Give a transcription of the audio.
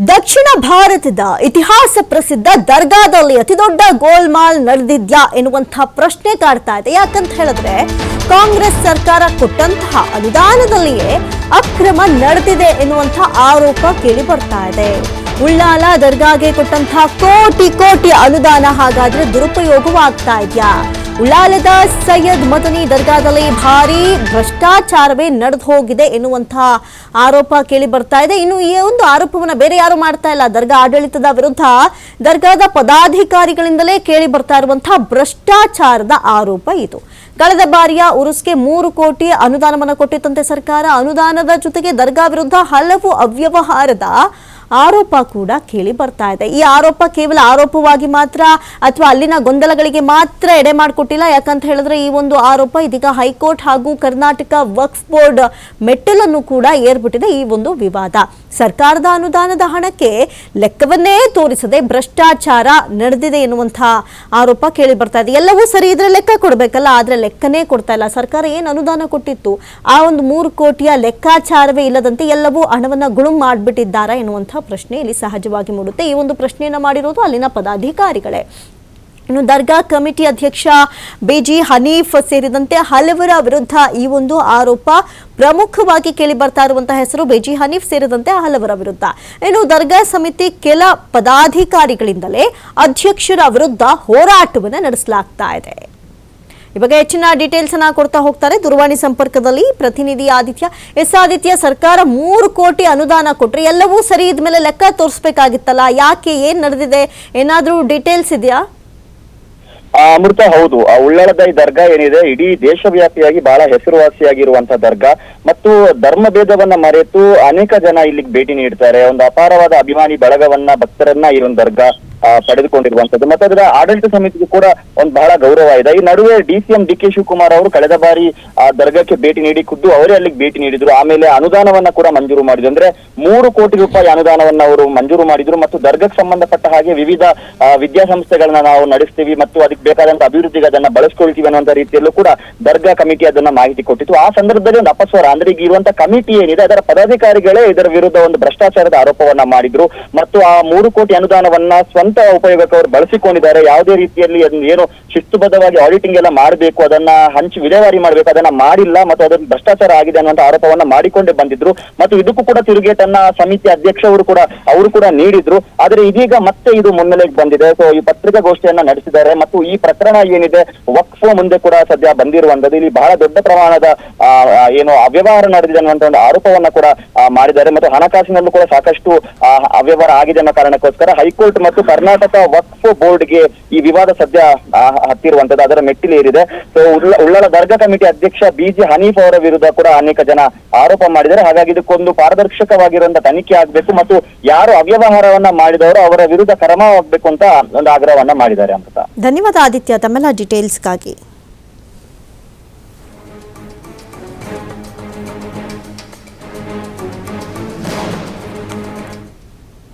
ದಕ್ಷಿಣ ಭಾರತದ ಇತಿಹಾಸ ಪ್ರಸಿದ್ಧ ದರ್ಗಾದಲ್ಲಿ ಅತಿ ದೊಡ್ಡ ಗೋಲ್ಮಾಲ್ ನಡೆದಿದ್ಯಾ ಎನ್ನುವಂತಹ ಪ್ರಶ್ನೆ ಕಾಡ್ತಾ ಇದೆ. ಯಾಕಂತ ಹೇಳಿದ್ರೆ, ಕಾಂಗ್ರೆಸ್ ಸರ್ಕಾರ ಕೊಟ್ಟಂತಹ ಅನುದಾನದಲ್ಲಿಯೇ ಅಕ್ರಮ ನಡೆದಿದೆ ಎನ್ನುವಂತಹ ಆರೋಪ ಕೇಳಿ ಬರ್ತಾ ಇದೆ. ಉಳ್ಳಾಲ ದರ್ಗಾಗೆ ಕೊಟ್ಟಂತಹ ಕೋಟಿ ಕೋಟಿ ಅನುದಾನ ಹಾಗಾದ್ರೆ ದುರುಪಯೋಗವಾಗ್ತಾ ಇದೆಯಾ? ಉಳ್ಳಾಲದ ಸೈಯದ್ ಮದನಿ ದರ್ಗಾದಲ್ಲಿ ಭಾರಿ ಭ್ರಷ್ಟಾಚಾರವೇ ನಡೆದು ಹೋಗಿದೆ ಎನ್ನುವಂತಹ ಆರೋಪ ಕೇಳಿ ಬರ್ತಾ ಇದೆ. ಇನ್ನು ಈ ಒಂದು ಆರೋಪವನ್ನ ಬೇರೆ ಯಾರು ಮಾಡ್ತಾ ಇಲ್ಲ? ದರ್ಗಾ ಆಡಳಿತದ ವಿರುದ್ಧ ದರ್ಗಾದ ಪದಾಧಿಕಾರಿಗಳಿಂದಲೇ ಕೇಳಿ ಬರ್ತಾ ಇರುವಂತಹ ಭ್ರಷ್ಟಾಚಾರದ ಆರೋಪ ಇದು. ಕಳೆದ ಬಾರಿಯ ಉರುಸ್ಗೆ ಮೂರು ಕೋಟಿ ಅನುದಾನವನ್ನು ಕೊಟ್ಟಿದ್ದಂತೆ ಸರ್ಕಾರ. ಅನುದಾನದ ಜೊತೆಗೆ ದರ್ಗಾ ವಿರುದ್ಧ ಹಲವು ಅವ್ಯವಹಾರದ ಆರೋಪ ಕೂಡ ಕೇಳಿ ಬರ್ತಾ ಇದೆ. ಈ ಆರೋಪ ಕೇವಲ ಆರೋಪವಾಗಿ ಮಾತ್ರ ಅಥವಾ ಅಲ್ಲಿನ ಗೊಂದಲಗಳಿಗೆ ಮಾತ್ರ ಎಡೆ ಮಾಡಿಕೊಟ್ಟಿಲ್ಲ? ಯಾಕಂತ ಹೇಳಿದ್ರೆ ಈ ಒಂದು ಆರೋಪ ಇದೀಗ ಹೈಕೋರ್ಟ್ ಹಾಗೂ ಕರ್ನಾಟಕ ವಕ್ಸ್ ಬೋರ್ಡ್ ಮೆಟ್ಟಲನ್ನು ಕೂಡ ಏರ್ಬಿಟ್ಟಿದೆ ಈ ಒಂದು ವಿವಾದ. ಸರ್ಕಾರದ ಅನುದಾನದ ಹಣಕ್ಕೆ ಲೆಕ್ಕವನ್ನೇ ತೋರಿಸದೆ ಭ್ರಷ್ಟಾಚಾರ ನಡೆದಿದೆ ಎನ್ನುವಂತಹ ಆರೋಪ ಕೇಳಿ ಬರ್ತಾ ಇದೆ. ಎಲ್ಲವೂ ಸರಿ ಇದ್ರೆ ಲೆಕ್ಕ ಕೊಡಬೇಕಲ್ಲ, ಆದ್ರೆ ಲೆಕ್ಕನೇ ಕೊಡ್ತಾ ಇಲ್ಲ. ಸರ್ಕಾರ ಏನು ಅನುದಾನ ಕೊಟ್ಟಿತ್ತು? ಆ ಒಂದು ಮೂರು ಕೋಟಿಯ ಲೆಕ್ಕಾಚಾರವೇ ಇಲ್ಲದಂತೆ ಎಲ್ಲವೂ ಹಣವನ್ನ ಗುಳುಂ ಮಾಡಿಬಿಟ್ಟಿದ್ದಾರಾ ಎನ್ನುವಂತಹ ಪ್ರಶ್ನೆ ಇಲ್ಲಿ ಸಹಜವಾಗಿ ಮೂಡುತ್ತೆ. ಈ ಒಂದು ಪ್ರಶ್ನೆಯನ್ನು ಮಾಡಿರೋದು ಅಲ್ಲಿನ ಪದಾಧಿಕಾರಿಗಳೇ. ಇನ್ನು ದರ್ಗಾ ಕಮಿಟಿ ಅಧ್ಯಕ್ಷ ಬಿಜಿ ಹನೀಫ್ ಸೇರಿದಂತೆ ಹಲವರ ವಿರುದ್ಧ ಈ ಒಂದು ಆರೋಪ ಪ್ರಮುಖವಾಗಿ ಕೇಳಿ ಬರ್ತಾ ಇರುವಂತಹ ಹೆಸರು ಬೇಜಿ ಹನೀಫ್ ಸೇರಿದಂತೆ ಹಲವರ ವಿರುದ್ಧ. ಇನ್ನು ದರ್ಗಾ ಸಮಿತಿ ಕೆಲ ಪದಾಧಿಕಾರಿಗಳಿಂದಲೇ ಅಧ್ಯಕ್ಷರ ವಿರುದ್ಧ ಹೋರಾಟವನ್ನು ನಡೆಸಲಾಗ್ತಾ ಇದೆ. ಈ ಬಗ್ಗೆ ಹೆಚ್ಚಿನ ಡೀಟೇಲ್ಸ್ ಅನ್ನ ಕೊಡ್ತಾ ಹೋಗ್ತಾರೆ. ದೂರವಾಣಿ ಸಂಪರ್ಕದಲ್ಲಿ ಪ್ರತಿನಿಧಿ ಆದಿತ್ಯ. ಎಸ್ ಆದಿತ್ಯ, ಸರ್ಕಾರ ಮೂರು ಕೋಟಿ ಅನುದಾನ ಕೊಟ್ರೆ ಎಲ್ಲವೂ ಸರಿ ಇದ್ಮೇಲೆ ಲೆಕ್ಕ ತೋರಿಸ್ಬೇಕಾಗಿತ್ತಲ್ಲ? ಯಾಕೆ, ಏನ್ ನಡೆದಿದೆ? ಏನಾದ್ರೂ ಡೀಟೇಲ್ಸ್ ಇದೆಯಾ? ಅಮೃತ, ಹೌದು. ಆ, ಉಳ್ಳಾಲದ ಈ ದರ್ಗಾ ಏನಿದೆ, ಇಡೀ ದೇಶವ್ಯಾಪಿಯಾಗಿ ಬಹಳ ಹೆಸರುವಾಸಿಯಾಗಿರುವಂತಹ ದರ್ಗಾ. ಮತ್ತು ಧರ್ಮ ಭೇದವನ್ನ ಮರೆತು ಅನೇಕ ಜನ ಇಲ್ಲಿಗೆ ಭೇಟಿ ನೀಡ್ತಾರೆ. ಒಂದು ಅಪಾರವಾದ ಅಭಿಮಾನಿ ಬಳಗವನ್ನ ಭಕ್ತರನ್ನ ಈ ಒಂದು ದರ್ಗಾ. ಪಡೆದುಕೊಂಡಿರುವಂತದ್ದು ಮತ್ತೆ ಅದರ ಆಡಳಿತ ಸಮಿತಿಗೂ ಕೂಡ ಒಂದು ಬಹಳ ಗೌರವ ಇದೆ. ಈ ನಡುವೆ D C M D K Shivakumar ಅವರು ಕಳೆದ ಬಾರಿ, ಆ, ದರ್ಗಾಕ್ಕೆ ಭೇಟಿ ನೀಡಿ ಖುದ್ದು ಅವರೇ ಅಲ್ಲಿಗೆ ಭೇಟಿ ನೀಡಿದ್ರು. ಆಮೇಲೆ ಅನುದಾನವನ್ನ ಕೂಡ ಮಂಜೂರು ಮಾಡಿದ್ರು. ಅಂದ್ರೆ ಮೂರು ಕೋಟಿ ರೂಪಾಯಿ ಅನುದಾನವನ್ನ ಅವರು ಮಂಜೂರು ಮಾಡಿದ್ರು. ಮತ್ತು ದರ್ಗಕ್ಕೆ ಸಂಬಂಧಪಟ್ಟ ಹಾಗೆ ವಿವಿಧ ವಿದ್ಯಾಸಂಸ್ಥೆಗಳನ್ನ ನಾವು ನಡೆಸ್ತೀವಿ. ಮತ್ತು ಅದಕ್ಕೆ ಬೇಕಾದಂತ ಅಭಿವೃದ್ಧಿಗೆ ಅದನ್ನ ಬಳಸ್ಕೊಳ್ತೀವಿ ಅನ್ನುವಂತ ರೀತಿಯಲ್ಲೂ ಕೂಡ ದರ್ಗಾ ಕಮಿಟಿ ಅದನ್ನ ಮಾಹಿತಿ ಕೊಟ್ಟಿತ್ತು. ಆ ಸಂದರ್ಭದಲ್ಲಿ ಒಂದು ಅಪಸ್ವರ, ಅಂದ್ರೆ ಈಗ ಇರುವಂತ ಕಮಿಟಿ ಏನಿದೆ, ಅದರ ಪದಾಧಿಕಾರಿಗಳೇ ಇದರ ವಿರುದ್ಧ ಒಂದು ಭ್ರಷ್ಟಾಚಾರದ ಆರೋಪವನ್ನ ಮಾಡಿದ್ರು. ಮತ್ತು ಆ ಮೂರು ಕೋಟಿ ಅನುದಾನವನ್ನ ಸ್ವಂತ ಉಪಯೋಗಕ್ಕೆ ಅವರು ಬಳಸಿಕೊಂಡಿದ್ದಾರೆ. ಯಾವುದೇ ರೀತಿಯಲ್ಲಿ ಅದನ್ನ ಏನು ಶಿಸ್ತುಬದ್ಧವಾಗಿ ಆಡಿಟಿಂಗ್ ಎಲ್ಲ ಮಾಡಬೇಕು, ಅದನ್ನ ಹಂಚಿ ವಿಲೇವಾರಿ ಮಾಡಬೇಕು, ಅದನ್ನ ಮಾಡಿಲ್ಲ ಮತ್ತು ಅದನ್ನ ಭ್ರಷ್ಟಾಚಾರ ಆಗಿದೆ ಅನ್ನುವಂತ ಆರೋಪವನ್ನ ಮಾಡಿಕೊಂಡೇ ಬಂದಿದ್ರು. ಮತ್ತು ಇದಕ್ಕೂ ಕೂಡ ತಿರುಗೇಟನ್ನ ಸಮಿತಿ ಅಧ್ಯಕ್ಷರು ಕೂಡ, ಅವರು ಕೂಡ ನೀಡಿದ್ರು. ಆದ್ರೆ ಇದೀಗ ಮತ್ತೆ ಇದು ಮುನ್ನೆಲೆಗೆ ಬಂದಿದೆ. ಸೊ ಈ ಪತ್ರಿಕಾಗೋಷ್ಠಿಯನ್ನ ನಡೆಸಿದ್ದಾರೆ. ಮತ್ತು ಈ ಪ್ರಕರಣ ಏನಿದೆ, ವಕ್ಫ್ ಮುಂದೆ ಕೂಡ ಸದ್ಯ ಬಂದಿರುವಂತದ್ದು ಇಲ್ಲಿ ಬಹಳ ದೊಡ್ಡ ಪ್ರಮಾಣದ ಏನು ಅವ್ಯವಹಾರ ನಡೆದಿದೆ ಅನ್ನುವಂತ ಒಂದು ಆರೋಪವನ್ನ ಕೂಡ ಮಾಡಿದ್ದಾರೆ. ಮತ್ತು ಹಣಕಾಸಿನಲ್ಲೂ ಕೂಡ ಸಾಕಷ್ಟು ಅವ್ಯವಹಾರ ಆಗಿದೆ ಅನ್ನೋ ಕಾರಣಕ್ಕೋಸ್ಕರ ಹೈಕೋರ್ಟ್ ಮತ್ತು ಕರ್ನಾಟಕ ವಕ್ಫ್ ಬೋರ್ಡ್ಗೆ ಈ ವಿವಾದ ಸದ್ಯ ಹತ್ತಿರುವಂತದ್ದು ಅದರ ಮೆಟ್ಟಿಲೇರಿದೆ. ಸೊ ಉಳ್ಳ ಉಳ್ಳಾಲ ದರ್ಗಾ ಕಮಿಟಿ ಅಧ್ಯಕ್ಷ ಬಿಜಿ ಹನೀಫ್ ಅವರ ವಿರುದ್ಧ ಕೂಡ ಅನೇಕ ಜನ ಆರೋಪ ಮಾಡಿದ್ದಾರೆ. ಹಾಗಾಗಿ ಇದಕ್ಕೊಂದು ಪಾರದರ್ಶಕವಾಗಿರುವಂತಹ ತನಿಖೆ ಆಗ್ಬೇಕು ಮತ್ತು ಯಾರು ಅವ್ಯವಹಾರವನ್ನ ಮಾಡಿದವರು ಅವರ ವಿರುದ್ಧ ಕ್ರಮವಾಗಬೇಕು ಅಂತ ಒಂದು ಆಗ್ರಹವನ್ನ ಮಾಡಿದ್ದಾರೆ ಅಂತ ಧನ್ಯವಾದ ಆದಿತ್ಯ, ತಮ್ಮೆಲ್ಲ ಡೀಟೇಲ್ಸ್ಗಾಗಿ